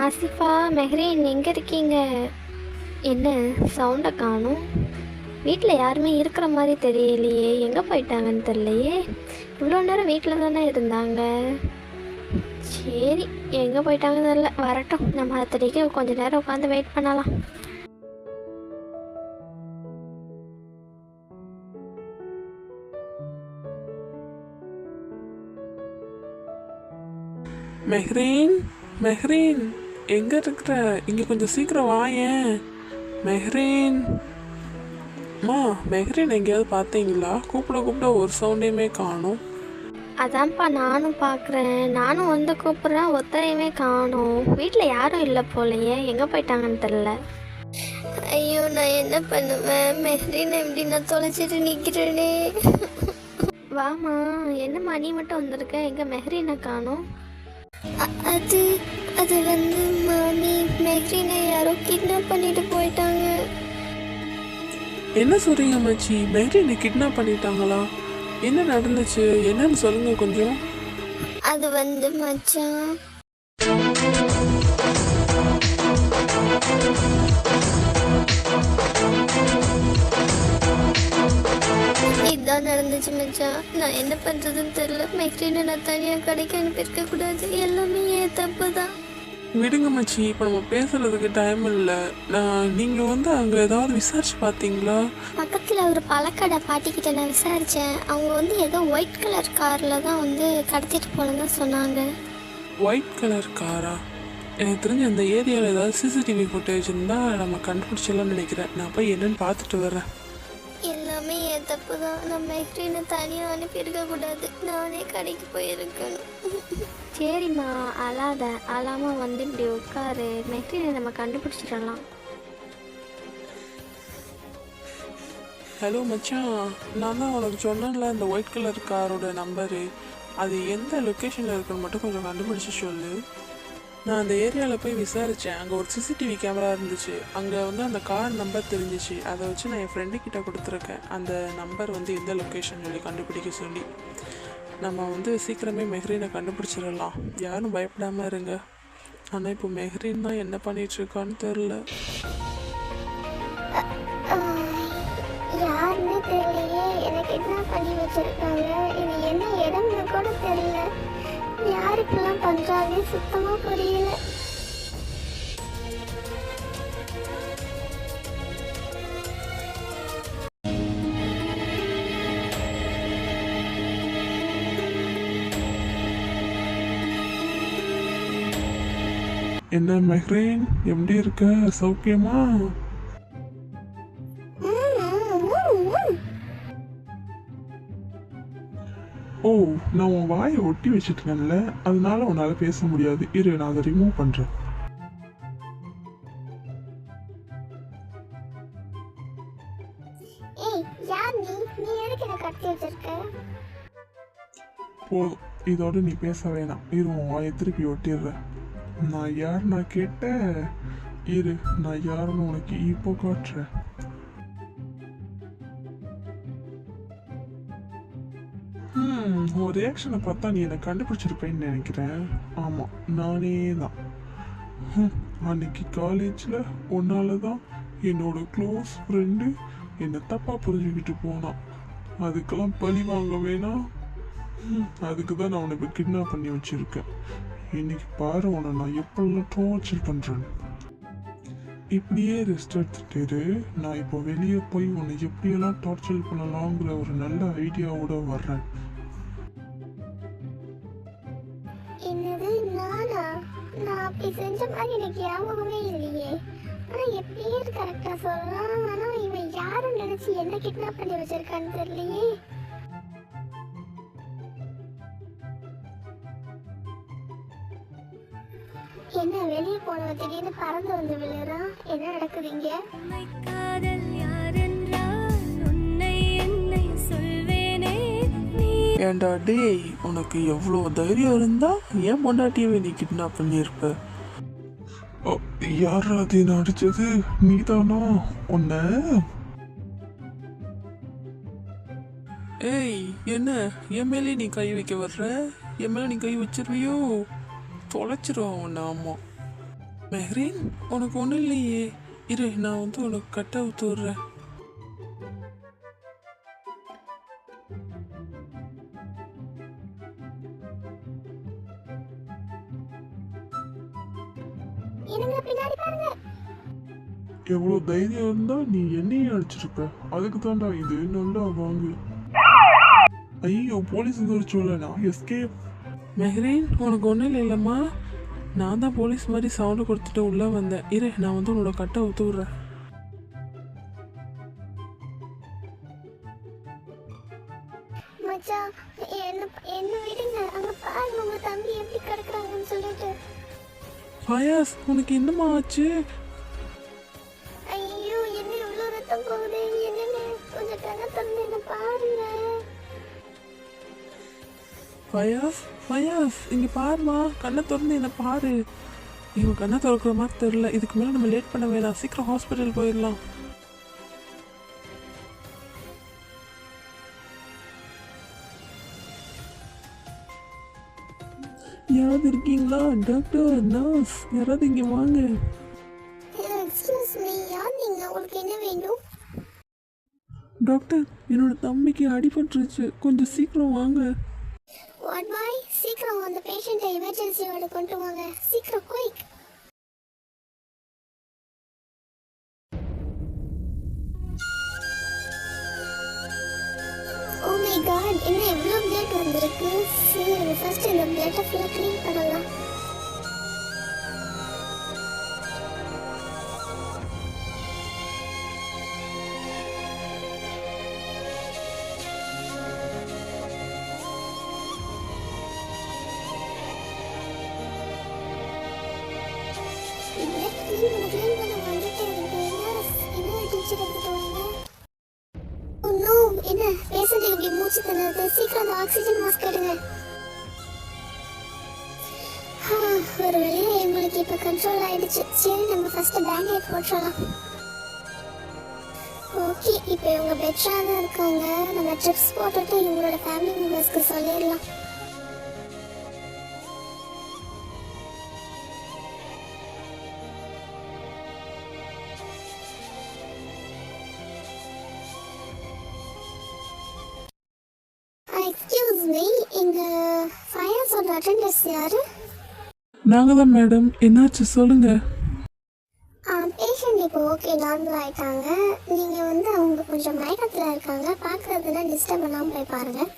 ஆசிஃபா மெஹ்ரீன் எங்கே இருக்கீங்க? என்ன சவுண்டை காணும்? வீட்டில் யாருமே இருக்கிற மாதிரி தெரியலையே. எங்கே போயிட்டாங்கன்னு தெரியலையே. இவ்வளோ நேரம் வீட்டில் தானே இருந்தாங்க? சரி எங்கே போயிட்டாங்கன்னு தெரியல. வரட்டும் நம்ம அத்தடிக்கு கொஞ்சம் நேரம் உட்காந்து வெயிட் பண்ணலாம். மெஹ்ரீன்? மெஹ்ரீன் எங்க இருக்கிற? இங்க கொஞ்சம் சீக்கிரம் வாயேன் மெஹ்ரீன். அம்மா மெஹ்ரீன் எங்கேயாவது பார்த்தீங்களா? கூப்பிட கூப்பிட ஒரு சவுண்டையுமே காணும். அதான்ப்பா நானும் பார்க்குறேன். நானும் வந்து கூப்பிட்றேன் ஒத்தரையுமே காணும். வீட்டில் யாரும் இல்லை போலையே. எங்கே போயிட்டாங்கன்னு தெரில. ஐயோ நான் என்ன பண்ணுவேன்? மெஹ்ரீன் எப்படி நான் தொலைச்சிட்டு நிற்கிறேனே? வாமா என்னம்மா நீ மட்டும் வந்திருக்க? எங்கே மெஹ்ரீனை காணும்? அது அது வந்து மாமி மெஹ்ரீனை யாரோ கிட்னாப் பண்ணிட்டு போயிட்டாங்க. என்ன சொல்றீங்க மச்சி மெஹ்ரீனை கிட்னாப் பண்ணிட்டாங்களா? என்ன நடந்துச்சு? என்னன்னு சொல்லுங்க கொஞ்சம். அது வந்து மச்சான் இதான் நடந்துச்சு மச்சான் நான் என்ன பண்றதுன்னு தெரியல. மெக்ரீனை நான் தனியா கடைக்கு அனுப்பியிருக்க கூடாது. எல்லாமே ஏன் தப்பு தான் விடுங்க மச்சி இப்போ நம்ம பேசுறதுக்கு டைம் இல்லை. நான் நீங்கள் வந்து அங்கே ஏதாவது விசாரிச்சு பார்த்தீங்களா பக்கத்தில் ஒரு பழக்கடை பாட்டிக்கிட்ட நான் விசாரித்தேன் அவங்க வந்து ஏதோ ஒயிட் கலர் காரில் தான் வந்து கடத்திட்டு போனதா சொன்னாங்க. ஒயிட் கலர் காரா எனக்கு தெரிஞ்ச அந்த ஏரியாவில் ஏதாவது சிசிடிவி ஃபுட்டேஜ் இருந்தால் நம்ம கண்டுபிடிச்சலாம்னு நினைக்கிறேன். நான் போய் என்னன்னு பார்த்துட்டு வரேன் எல்லாமே என் தப்பு தான் நான் மெக்ரீனை தனியாக அனுப்பியிருக்க கூடாது நானே கடைக்கு போயிருக்கணும். சரிம்மா அழாத. அழாம வந்து இப்படி உட்காரு. மெக்ரீனை நம்ம கண்டுபிடிச்சிடலாம். ஹலோ மச்சான். நான் தான் உனக்கு சொன்னேன்ல அந்த ஒயிட் கலர் காரோட நம்பரு அது எந்த லொக்கேஷனில் இருக்குன்னு மட்டும் கொஞ்சம் கண்டுபிடிச்சு சொல்லு. நான் அந்த ஏரியாவில் போய் விசாரித்தேன் அங்கே ஒரு சிசிடிவி கேமரா இருந்துச்சு. அங்கே வந்து அந்த கார் நம்பர் தெரிஞ்சிச்சு. அதை வச்சு நான் என் ஃப்ரெண்டு கிட்ட கொடுத்துருக்கேன். அந்த நம்பர் வந்து எந்த லொக்கேஷன் சொல்லி கண்டுபிடிக்க சொல்லி. நம்ம வந்து சீக்கிரமே மெஹ்ரீனை கண்டுபிடிச்சிடலாம். யாரும் பயப்படாமல் இருங்க. ஆனால் இப்போ மெஹ்ரீன் தான் என்ன பண்ணிகிட்ருக்கான்னு தெரில யாருன்னு தெரியலையே. எனக்கு என்ன பண்ணி வச்சிருக்காங்க? இது என்ன இடம்னு கூட தெரியல. யாருக்கெல்லாம் பண்றாங்க சுத்தமா புரியல என்ன மெஹ்ரீன் எப்படி இருக்க சௌக்கியமா நான் உன் வாயை ஒட்டி வச்சிருக்கேன்ல அதனால உன்னால பேச முடியாது. இரு நான் அதை ரிமூவ் கட்டி வச்சிருக்க? போதும். இதோட நீ பேச வேணாம். இரு உன் வாயை திருப்பி ஒட்டிடுறேன். நான் யார் நான் கேட்டேன் இரு நான் யாருன்னு உனக்கு இப்போ காட்டுறேன். உன் ரியாக்ஷனை பார்த்தா நீ என்னை கண்டுபிடிச்சிருப்பேன்னு நினைக்கிறேன். ஆமாம் நானே தான் அன்னைக்கு காலேஜில் உன்னால தான் என்னோட க்ளோஸ் ஃப்ரெண்டு என்னை தப்பாக புரிஞ்சுக்கிட்டு போனான். அதுக்கெல்லாம் பழி வாங்க வேணாம் அதுக்கு தான் நான் உன்னை இப்போ கிட்னாப் பண்ணி வச்சுருக்கேன். இன்னைக்கு பாரு உன்னை நான் எப்படிலாம் டோர்ச்சர் பண்ணுறேன் இப்படியே ரெஸ்ட் எடுத்துட்டு நான் இப்போ வெளியே போய் உன்னை எப்படியெல்லாம் டார்ச்சர் பண்ணலாங்கிற ஒரு நல்ல ஐடியாவோட வர்றேன். என்னது? நானா? நான் அப்படி செஞ்ச மாதிரி எனக்கு ஞாபகமே இல்லையே. ஆனா பேர் கரெக்டா சொல்லலாம். ஆனா இவன் யாரும் நினைச்சு என்ன கிட்னாப் பண்ணி வச்சிருக்கான்னு தெரியலையே. என்ன வெளியே போனவன் திடீர்னு பறந்து வந்து விழுறான்? என்ன நடக்குது இங்க? ஏண்டா டேய் உனக்கு எவ்வளோ தைரியம் இருந்தா ஏன் பொண்டாட்டியவே நீ கிட்னாப் பண்ணியிருப்ப. யார் அது நடிச்சது நீதானா? உன்ன? ஏய் என்ன? என் மேலே நீ கை வைக்க வர்ற? என் மேலே நீ கை வச்சிருவியோ? தொலைச்சிருவான் உன்னை ஆமா. மெஹ்ரீன் உனக்கு ஒன்றும் இல்லையே. இரு நான் வந்து உனக்கு கட்ட ஊத்து விட்றேன். என்னங்க பின்னாடி பாருங்க. எவ்வளவு தைரியம் இருந்தா நீ என்னையும் அடிச்சிருப்ப அதுக்கு தாண்டா இது நல்லா வாங்கு. ஐயோ போலீஸ் வந்துருச்சோல நான் எஸ்கேப் மெஹரீன் உனக்கு ஒன்றும் இல்லைல்லம்மா. நான் தான் போலீஸ் மாதிரி சவுண்டு கொடுத்துட்டு உள்ளே வந்தேன். இரு நான் வந்து உன்னோட கட்டை ஊத்து விட்றேன். ஃபயாஸ் உனக்கு என்னம்மா ஆச்சு? ஐயோ என்ன இவ்வளோ ரத்தம் போகுது. என்னன்னு கொஞ்சம் கண்ணை திறந்து என்ன பாருங்க ஃபயாஸ் ஃபயாஸ் இங்கே பாருமா கண்ணை திறந்து என்ன பாரு. இவன் கண்ணை திறக்கிற மாதிரி தெரில இதுக்கு மேலே நம்ம லேட் பண்ண வேணாம். சீக்கிரம் ஹாஸ்பிட்டல் போயிடலாம். யாராவது இருக்கீங்களா? டாக்டர் நர்ஸ் யாராவது இங்கே வாங்க. எக்ஸ்கியூஸ் மீ யார் நீங்க? உங்களுக்கு என்ன வேண்டும்? டாக்டர் என்னோட தம்பிக்கு அடிபட்டுருச்சு. கொஞ்சம் சீக்கிரம் வாங்க. வாட் பாய் சீக்கிரம் அந்த பேஷண்ட்டை எமர்ஜென்சி வார்டு கொண்டு வாங்க. சீக்கிரம் quick oh my god Oh என்ன இவ்வளோ பிளட் வந்திருக்கு? சரி ஃபர்ஸ்ட் இந்த பிளட்டை ஃபுல்லாக பண்ணலாம் என்ன பேசுறது இப்படி மூச்சு சீக்கிரம் அந்த ஆக்சிஜன் மாஸ்க் எடுங்க. ஒரு வழியா எங்களுக்கு இப்ப கண்ட்ரோல் ஆயிடுச்சு. சரி நம்ம ஃபர்ஸ்ட் பேண்டேட் போட்டுடலாம். ஓகே இப்போ இவங்க பெட்டரா தான் இருக்காங்க. நம்ம ட்ரிப்ஸ் போட்டுட்டு இவங்களோட ஃபேமிலி மெம்பர்ஸ்க்கு சொல்லிடலாம். எக்ஸ்கியூஸ் மீ எங்க ஃபயர்ஸோட அட்டண்டர்ஸ் யாரு? நாங்கள் தான் மேடம் என்னாச்சு சொல்லுங்கள் பேஷண்ட் இப்போ ஓகே நார்மல் ஆயிட்டாங்க. நீங்கள் வந்து அவங்க கொஞ்சம் மயக்கத்தில் இருக்காங்க. பார்க்கறதுல டிஸ்டர்ப் பண்ணாமல் போய் பாருங்கள்